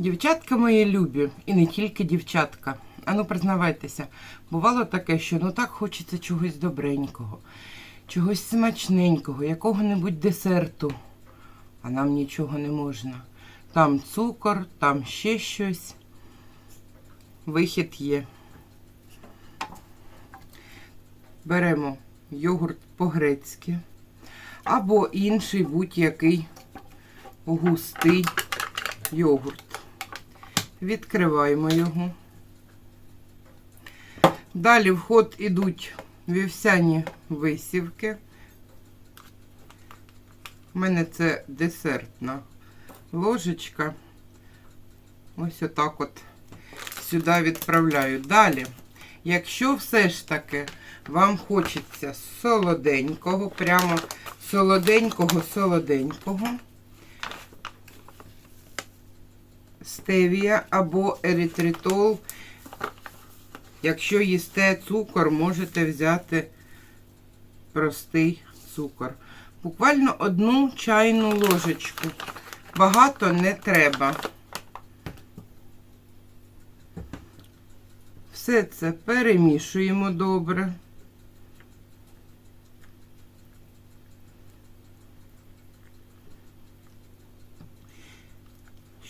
Дівчатка мої любі, і не тільки дівчатка. Ану, признавайтеся, бувало таке, що ну так хочеться чогось добренького, чогось смачненького, якого-небудь десерту, а нам нічого не можна. Там цукор, там ще щось. Вихід є. Беремо йогурт по-грецьки або інший будь-який густий йогурт. Відкриваємо його. Далі в ход ідуть вівсяні висівки. У мене це десертна ложечка. Ось отак от сюди відправляю. Далі, якщо все ж таки вам хочеться солоденького, прямо солоденького-солоденького, стевія або еритритол. Якщо їсте цукор, можете взяти простий цукор. Буквально одну чайну ложечку. Багато не треба. Все це перемішуємо добре.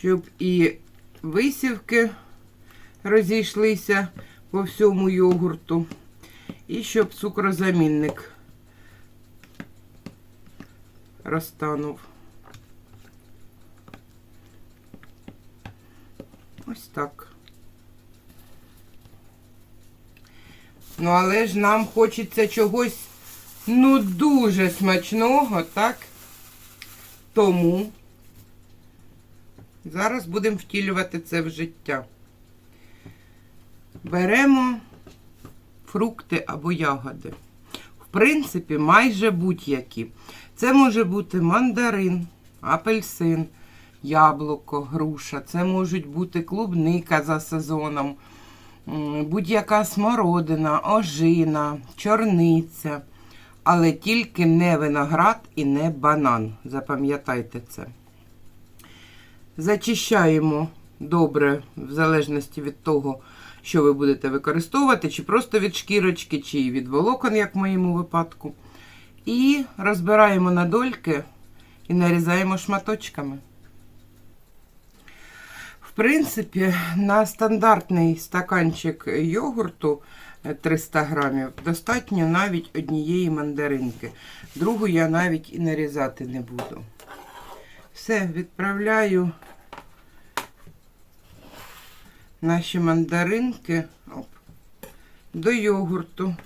Щоб і висівки розійшлися по всьому йогурту. І щоб цукрозамінник розтанув. Ось так. Ну, але ж нам хочеться чогось, ну, дуже смачного, так? Тому зараз будемо втілювати це в життя. Беремо фрукти або ягоди. В принципі, майже будь-які. Це може бути мандарин, апельсин, яблуко, груша. Це можуть бути клубника за сезоном, будь-яка смородина, ожина, чорниця. Але тільки не виноград і не банан. Запам'ятайте це. Зачищаємо добре, в залежності від того, що ви будете використовувати, чи просто від шкірочки, чи від волокон, як в моєму випадку. І розбираємо на дольки і нарізаємо шматочками. В принципі, на стандартний стаканчик йогурту е, 300 грамів достатньо навіть однієї мандаринки. Другу я навіть і нарізати не буду. Все, відправляю наші мандаринки оп, до йогурту.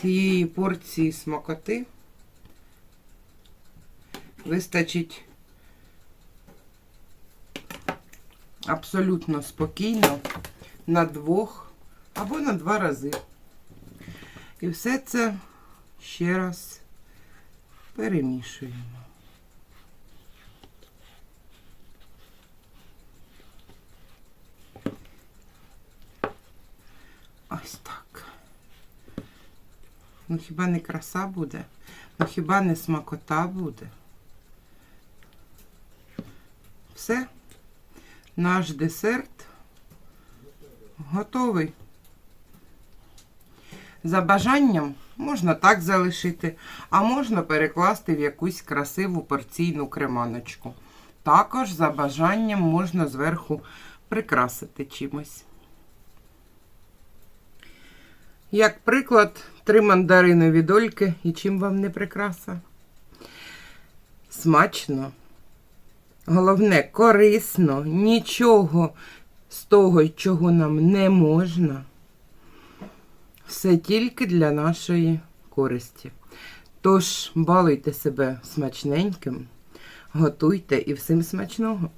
Цієї порції смакоти вистачить абсолютно спокійно на двох або на два рази. І все це ще раз перемішуємо. Ось так. Ну хіба не краса буде? Ну хіба не смакота буде? Все. Наш десерт готовий. За бажанням можна так залишити, а можна перекласти в якусь красиву порційну креманочку. Також за бажанням можна зверху прикрасити чимось. Як приклад, три мандаринові дольки і чим вам не прикраса? Смачно. Головне, корисно, нічого з того, чого нам не можна. Все тільки для нашої користі. Тож, балуйте себе смачненьким, готуйте і всім смачного.